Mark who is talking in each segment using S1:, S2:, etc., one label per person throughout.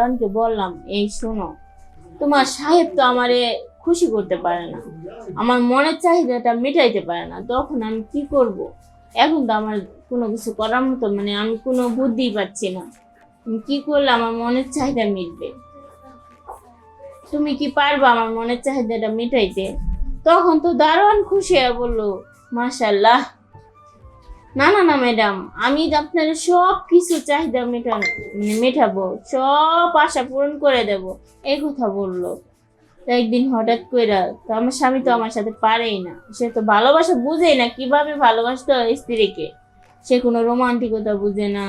S1: দারোয়ানকে বললাম, এই শোনো, তোমার সাহেব তো আমারে খুশি করতে পারে না। আমার মনের চাহিদাটা মেটাইতে পারে না। তখন আমি কি করব? এখন তো আমার কোনো কিছু করার মতো মানে আমি কোনো বুদ্ধি পাচ্ছি না। কি করলে আমার মনের চাহিদা মিটবে? তুমি কি পারবা আমার মনের চাহিদাটা মেটাইতে? তখন তো দারোয়ান খুশি হয়ে বলল মাশাল্লাহ না না না ম্যাডাম আমি আপনার সব কিছু চাহিদা মেটান মানে মেটাবো, সব আশা পূরণ করে দেব। এই কথা বলল। একদিন হঠাৎ করে তো আমার স্বামী তো আমার সাথে পারেই না। সে তো ভালোবাসা বুঝেই না কীভাবে ভালোবাসতো স্ত্রীকে। সে কোনো রোমান্টিকতা বুঝে না,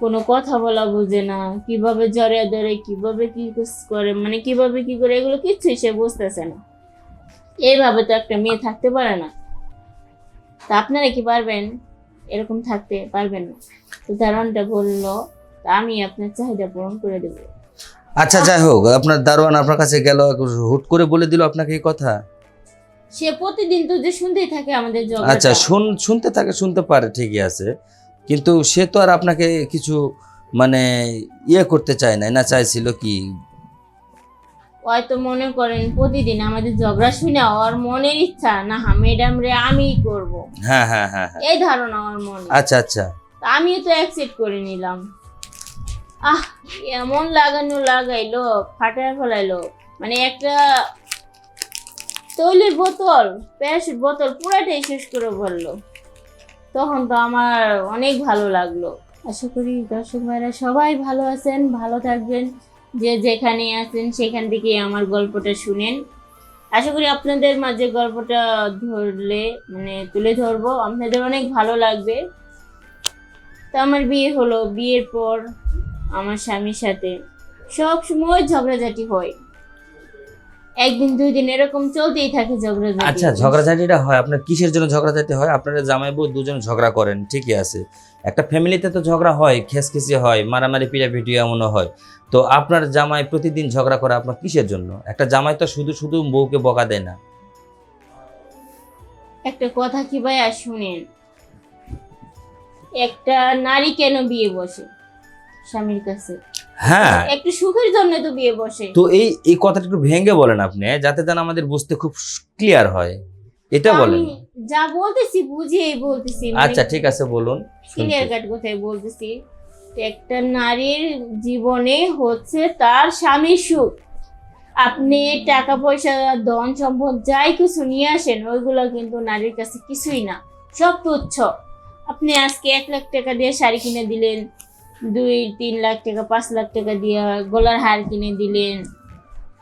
S1: কোনো কথা বলা বুঝে না, কীভাবে জড়ে ধরে, কীভাবে কি করে মানে কীভাবে কি করে, এগুলো কিচ্ছুই সে বুঝতেছে না। এইভাবে তো একটা মেয়ে থাকতে পারে না। তা আপনারা কি পারবেন? এরকম থাকতে পারবেন না। তো দারোয়ানটা বলল আমি আপনার চাহিদা পূরণ করে দেবো।
S2: আচ্ছা যাই হোক আপনার দারোয়ান আপনার কাছে গেল হুট করে বলে দিল আপনাকে এই কথা।
S1: সে প্রতিদিন তো যে শুনতেই থাকে আমাদের ঝগড়াটা।
S2: আচ্ছা শুন শুনতে থাকে শুনতে পারে ঠিকই আছে। কিন্তু সে তো আর আপনাকে কিছু মানে ইয়ে করতে চায় না না চাইছিল কি
S1: হয়তো মনে করেন প্রতিদিন আমাদের ঝগড়া শুনে ওর মনের ইচ্ছা না ম্যাডাম রে আমিই করব।
S2: হ্যাঁ হ্যাঁ হ্যাঁ হ্যাঁ।
S1: এই ধারণা ওর মনে।
S2: আচ্ছা আচ্ছা।
S1: তা আমিও তো অ্যাকসেপ্ট করে নিলাম। আহ এমন লাগানো লাগাইলো ফাটায় ফেলাইলো মানে একটা তৈলের বোতল প্যারাশুট বোতল পুরাটাই শেষ করে বলল তখন তো আমার অনেক ভালো লাগল। আশা করি দর্শক ভাইরা সবাই ভালো আছেন ভালো থাকবেন। যে যেখানে আছেন, সেখান থেকে আমার গল্পটা শুনেন। আশা করি আপনাদের মাঝে গল্পটা ধরলে মানে তুলে ধরবো। আপনাদের অনেক ভালো লাগবে। তো আমার বিয়ে হলো। বিয়ের পর আমার স্বামীর সাথে সব সময় ঝগড়াঝাটি হয়। একদিন দুই দিন এরকম চলতেই থাকে ঝগড়াঝাটি
S2: আচ্ছা ঝগড়াঝাটিটা হয় আপনার কিসের জন্য ঝগড়াঝাটি হয়? আপনারা জামাই বউ দুজন ঝগড়া করেন ঠিকই আছে। একটা ফ্যামিলিতে তো ঝগড়া হয় খেসখেসি হয় মারামারি পিটাপিটি এমনও হয়। তো আপনার জামাই প্রতিদিন ঝগড়া করে আপনার কিসের জন্য? একটা জামাই তো শুধু শুধু বউকে বকা দেয় না।
S1: একটা কথা কি ভাইয়া শুনেন। একটা নারী কেন বিয়ে বসে স্বামীর কাছে?
S2: হ্যাঁ।
S1: একটু সুখের জন্য তো বিয়ে বসে।
S2: তো এই এই কথাটা একটু ভেঙে বলেন আপনি যাতে যেন আমাদের বুঝতে খুব ক্লিয়ার হয়। এটা বলেন।
S1: যা বলতেছি বুঝিয়ে বলতেছি মানে
S2: আচ্ছা ঠিক আছে বলুন।
S1: ক্লিয়ার কাট কথাই বলতেছি? একটা নারীর জীবনে হচ্ছে তার স্বামীর সুখ। আপনি টাকা পয়সা ধন সম্পদ যাই কিছু নিয়ে আসেন ওইগুলো কিন্তু নারীর কাছে কিছুই না। সব তুচ্ছ। আপনি আজকে এক লাখ টাকা দিয়ে শাড়ি কিনে দিলেন দুই, তিন লাখ টাকা, পাঁচ লাখ টাকা দিয়ে গলার হার কিনে দিলেন।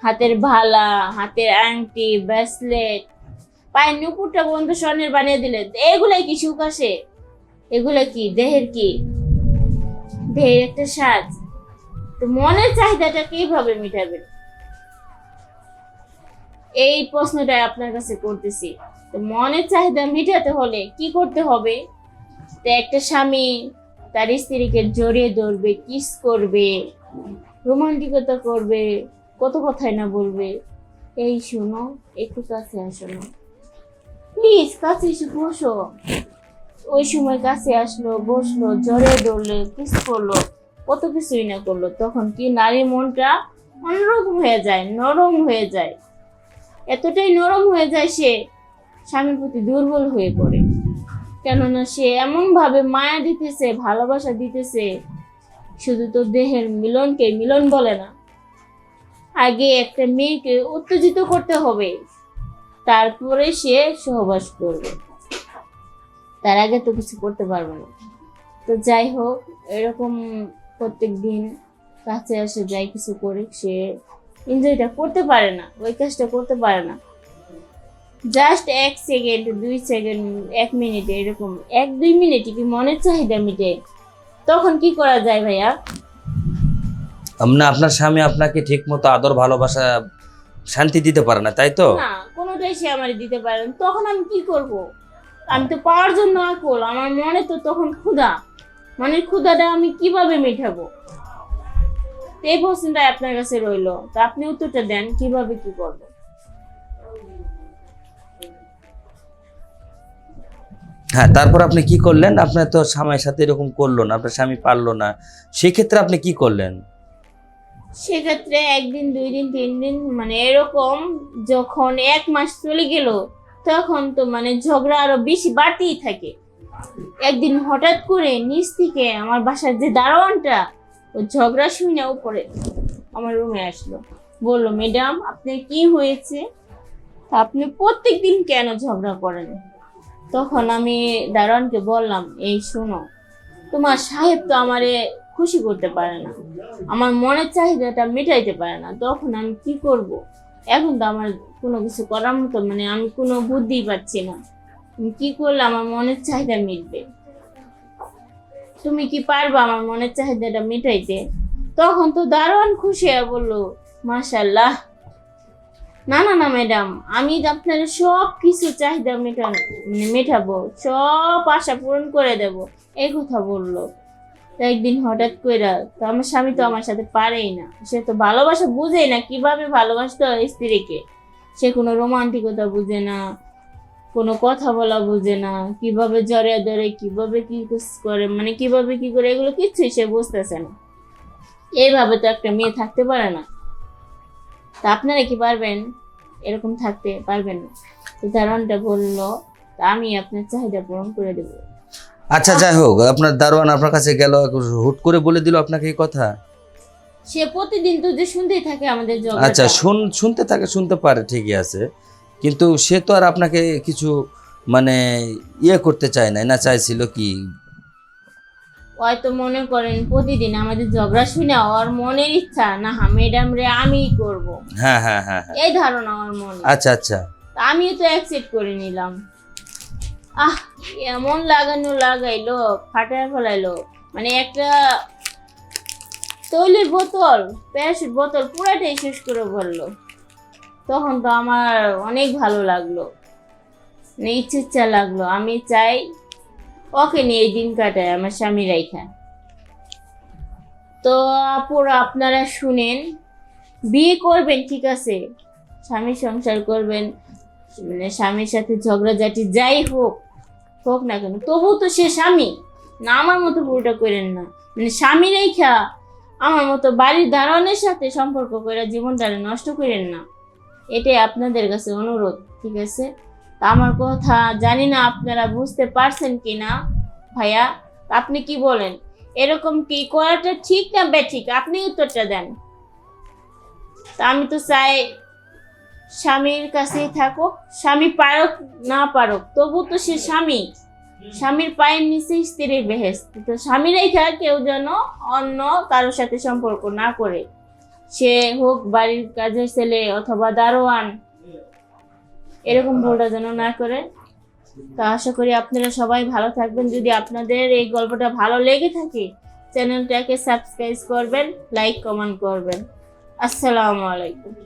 S1: হাতের ভালা, হাতের আংটি ব্রেসলেট পায়ের নুপুরটা বন্ধু স্বর্ণের বানিয়ে দিলেন। এগুলাই কি সুখ আসে? এগুলো কি? দেহের কি? দেহের একটা সাজ তো মনের চাহিদাটা কীভাবে মিটাবেন? এই প্রশ্নটাই আপনার কাছে করতেছি। তো মনের চাহিদা মিটাতে হলে কি করতে হবে? তো একটা স্বামী তার স্ত্রীকে জড়িয়ে ধরবে কিস করবে, রোমান্টিকতা করবে, কত কথাই না বলবে। এই শোনো, একটু কাছে আসো না। প্লিজ কাছে এসে বসো। ওই সময় কাছে আসলো, বসল জ্বরে ধরলো কিস করল, কত কিছুই না করল। তখন কি নারীর মনটা অন্যরকম হয়ে যায়, নরম হয়ে যায়। এতটাই নরম হয়ে যায় সে, স্বামীর প্রতি দুর্বল হয়ে পড়ে। কেননা সে এমন ভাবে মায়া দিতেছে, ভালোবাসা দিতেছে। শুধু তো দেহের মিলনকে মিলন বলে না। আগে একটা মেয়েকে উত্তেজিত করতে হবে। তারপরে সে সহবাস করবে। তার আগে তো কিছু করতে পারবে না। তো যাই হোক, এরকম প্রত্যেক দিন কাছে আসে যাই কিছু করে, সে এনজয়টা করতে পারে না, ওই কাজটা করতে পারে না। জাস্ট এক সেকেন্ড দুই সেকেন্ড এক মিনিটে এরকম। এক দুই মিনিটে কি মনের চাহিদা মিটে? তখন কি করা যায় ভাইয়া?
S2: না আপনার স্বামী আপনাকে ঠিক মতো আদর ভালোবাসা শান্তি দিতে পারে না তাই তো?
S1: না কোনোটাই সে আমার দিতে পারে না। তখন আমি কি করব? আমি তো পাওয়ার জন্য আকুল। আমার মনে তো তখন ক্ষুধা। মনের ক্ষুধাটা আমি কীভাবে মেটাবো? এই প্রশ্নটা আপনার কাছে রইল। তো আপনি উত্তরটা দেন কীভাবে কি করব
S2: হ্যাঁ তারপর আপনি কি করলেন? আপনার তো স্বামীর সাথে এরকম করল না, আপনার স্বামী পারল না। সেক্ষেত্রে আপনি কি করলেন?
S1: সেক্ষেত্রে একদিন, দুই দিন, তিন দিন মানে এরকম যখন এক মাস চলে গেল, তখন তো মানে ঝগড়া আরও বেশি বাড়তেই থাকে। একদিন হঠাৎ করে নিচ থেকে আমার বাসার যে দারোয়ানটা, ও ঝগড়া শুনে উপরে আমার রুমে আসলো। বলল, ম্যাডাম, আপনার কি হয়েছে? আপনি প্রত্যেক দিন কেন ঝগড়া করেন? তখন আমি দারোয়ানকে বললাম, এই শোনো, তোমার সাহেব তো আমারে খুশি করতে পারে না। আমার মনের চাহিদাটা মেটাইতে পারে না। তখন আমি কি করব? এখন তো আমার কোনো কিছু করার মতো মানে আমি কোনো বুদ্ধি পাচ্ছি না। কি করলে আমার মনের চাহিদা মিটবে? তুমি কি পারবা আমার মনের চাহিদাটা মেটাইতে? তখন তো দারোয়ান খুশি হয়ে বলল মাশাল্লাহ না না না ম্যাডাম আমি আপনার সব কিছু চাহিদা মেটান মেটাবো, সব আশা পূরণ করে দেব। এই কথা বলল। একদিন হঠাৎ কইরা, তো আমার স্বামী তো আমার সাথে পারেই না। সে তো ভালোবাসা বুঝেই না কীভাবে ভালোবাসতে স্ত্রীকে। সে কোনো রোমান্টিকতা বুঝে না, কোনো কথা বলা বুঝে না, কীভাবে জড়িয়ে ধরে, কীভাবে কি করে মানে কীভাবে কি করে, এগুলো কিচ্ছুই সে বুঝতেছে না। এইভাবে তো একটা মেয়ে থাকতে পারে না। তা আপনারা কি পারবেন? এরকম থাকতে পারবেন না। তো দারোয়ানটা বলল তা আমি আপনার চাহিদা পূরণ করে দেবো।
S2: আচ্ছা যাই হোক আপনার দারোয়ান আপনার কাছে গেল হুট করে বলে দিল আপনাকে এই কথা।
S1: সে প্রতিদিন তো যে শুনতেই থাকে আমাদের
S2: জগৎ
S1: আচ্ছা
S2: শুন শুনতে থাকে শুনতে পারে ঠিকই আছে। কিন্তু সে তো আর আপনাকে কিছু মানে ইয়ে করতে চায় না না চাইছিল কি?
S1: হয়তো মনে করেন প্রতিদিন আমাদের ঝগড়া শুনে ওর মনের ইচ্ছা না হা ম্যাডাম রে আমি করব।
S2: হ্যাঁ হ্যাঁ হ্যাঁ হ্যাঁ।
S1: এই ধারণা আমার মনে।
S2: আচ্ছা আচ্ছা।
S1: আমিও তো অ্যাকসেপ্ট করে নিলাম। আহ এমন লাগানো লাগাইলো ফাটায় ফেলাইলো মানে একটা তৈলির বোতল প্যারাশুট বোতল পুরাটাই শেষ করে বলল তখন তো আমার অনেক ভালো লাগল। মানে ইচ্ছে ইচ্ছা লাগল। আমি চাই ওকে নিয়ে দিন কাটায়, আমার স্বামী রাইখা। তো আপুরা আপনারা শুনেন, বিয়ে করবেন, ঠিক আছে? স্বামী সংসার করবেন মানে স্বামীর সাথে ঝগড়াঝাটি যাই হোক হোক না কেন তবু তো সে স্বামী। না, আমার মতো পুরোটা করেন না। মানে স্বামী রেখা আমার মতো বাড়ির দারোয়ানের সাথে সম্পর্ক করে জীবনটা নষ্ট করেন না। এটাই আপনাদের কাছে অনুরোধ, ঠিক আছে? আমার কথা জানি না আপনারা বুঝতে পারছেন কি না ভাইয়া, আপনি কি বলেন? এরকম কি করাটা ঠিক না বেঠিক আপনি উত্তরটা দেন। তা আমি তো চাই স্বামীর কাছেই থাকুক। স্বামী পারক না পারক, তবু তো সে স্বামী। স্বামীর পায়ের নিচে স্ত্রীর বেহেস্ত তো স্বামী রেখা কেউ যেন অন্য কারোর সাথে সম্পর্ক না করে। সে হোক বাড়ির কাজের ছেলে অথবা দারোয়ান এরকম ভুলটা যেন না করে তো আশা করি আপনারা সবাই ভালো থাকবেন। যদি আপনাদের এই গল্পটা ভালো লেগে থাকে, চ্যানেলটাকে সাবস্ক্রাইব করবেন, লাইক, কমেন্ট করবেন। আসসালামু আলাইকুম।